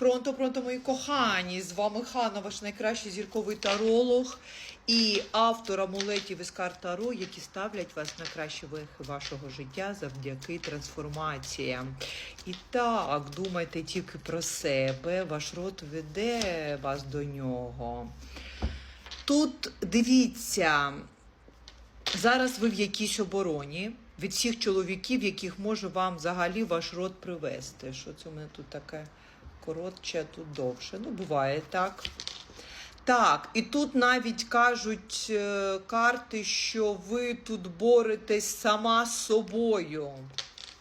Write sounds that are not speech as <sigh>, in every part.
Пронто, пронто, мої кохані! З вами Хана, ваш найкращий зірковий таролог і автор амулетів із карт Таро, які ставлять вас на кращі вехи вашого життя завдяки трансформаціям. І так, думайте тільки про себе, ваш род веде вас до нього. Тут дивіться, зараз ви в якійсь обороні від всіх чоловіків, яких може вам взагалі ваш род привести. Що це у мене тут таке коротше, а тут довше. Ну, буває так. Так, і тут навіть кажуть е, карти, що ви тут боретесь сама з собою.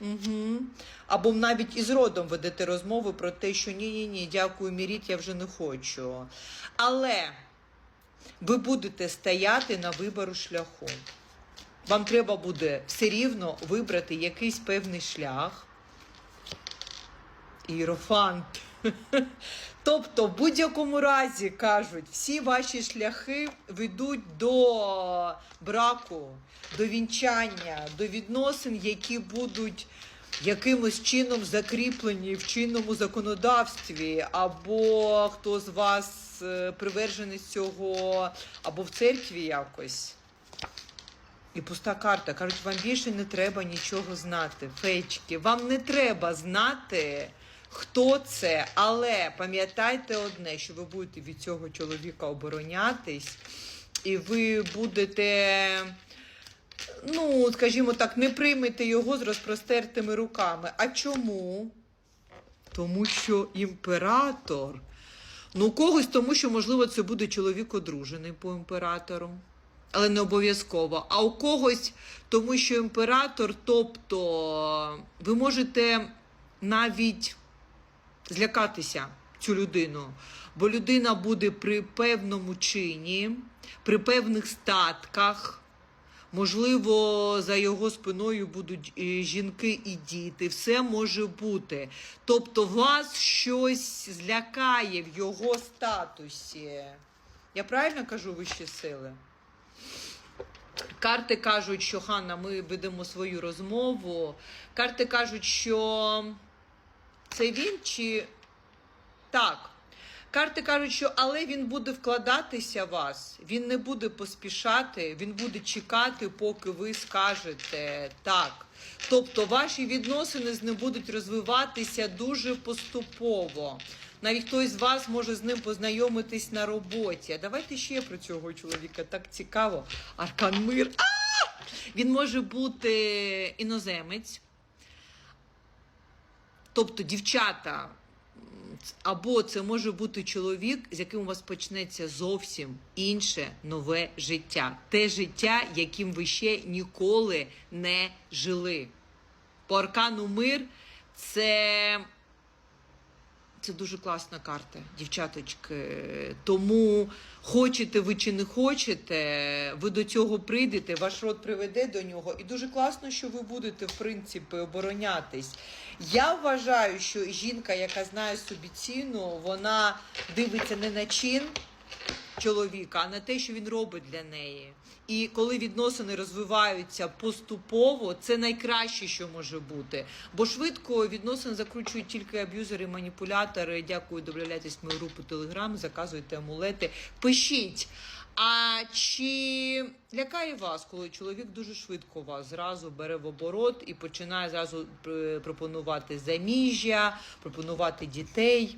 Угу. Або навіть із родом ведете розмови про те, що ні-ні ні, дякую, міріть, я вже не хочу. Але ви будете стояти на вибору шляху. Вам треба буде все рівно вибрати якийсь певний шлях. Іерофант. <laughs> Тобто, в будь-якому разі кажуть, всі ваші шляхи ведуть до браку, до вінчання, до відносин, які будуть якимось чином закріплені в чинному законодавстві, або хто з вас е, привержений цього, або в церкві якось. І пуста карта. Кажуть, вам більше не треба нічого знати. Фейчки, вам не треба знати, хто це, але пам'ятайте одне, що ви будете від цього чоловіка оборонятись, і ви будете, ну, скажімо так, не приймете його з розпростертими руками. А чому? Тому що імператор. Ну, когось, тому що, можливо, це буде чоловік одружений по імператору. Але не обов'язково. А у когось, тому що імператор, тобто ви можете навіть злякатися цю людину, бо людина буде при певному чині, при певних статках. Можливо, за його спиною будуть е, жінки і діти. Все може бути. Тобто вас щось злякає в його статусі. Я правильно кажу вищі сили? Карти кажуть, що Ханна, ми ведемо свою розмову. Карти кажуть, що це він чи так. Карти кажуть, що але він буде вкладатися в вас, він не буде поспішати, він буде чекати, поки ви скажете так. Тобто ваші відносини з ним будуть розвиватися дуже поступово. Навіть хтось з вас може з ним познайомитись на роботі. Давайте ще про цього чоловіка. Так цікаво. Аркан Мир. А! Він може бути іноземець. Тобто, дівчата, або це може бути чоловік, з яким у вас почнеться зовсім інше нове життя. Те життя, яким ви ще ніколи не жили. По аркану мир це. Це дуже класна карта, дівчаточки. Тому хочете ви чи не хочете, ви до цього прийдете, ваш род приведе до нього. І дуже класно, що ви будете, в принципі, оборонятись. Я вважаю, що жінка, яка знає собі ціну, вона дивиться не на чин чоловіка, а на те, що він робить для неї. І коли відносини розвиваються поступово, це найкраще, що може бути. Бо швидко відносини закручують тільки аб'юзери, маніпулятори. Дякую, додавайтесь в мою групу Телеграм, заказуйте амулети, пишіть. А чи лякає вас, коли чоловік дуже швидко вас зразу бере в оборот і починає зразу е, пропонувати заміжжя, пропонувати дітей?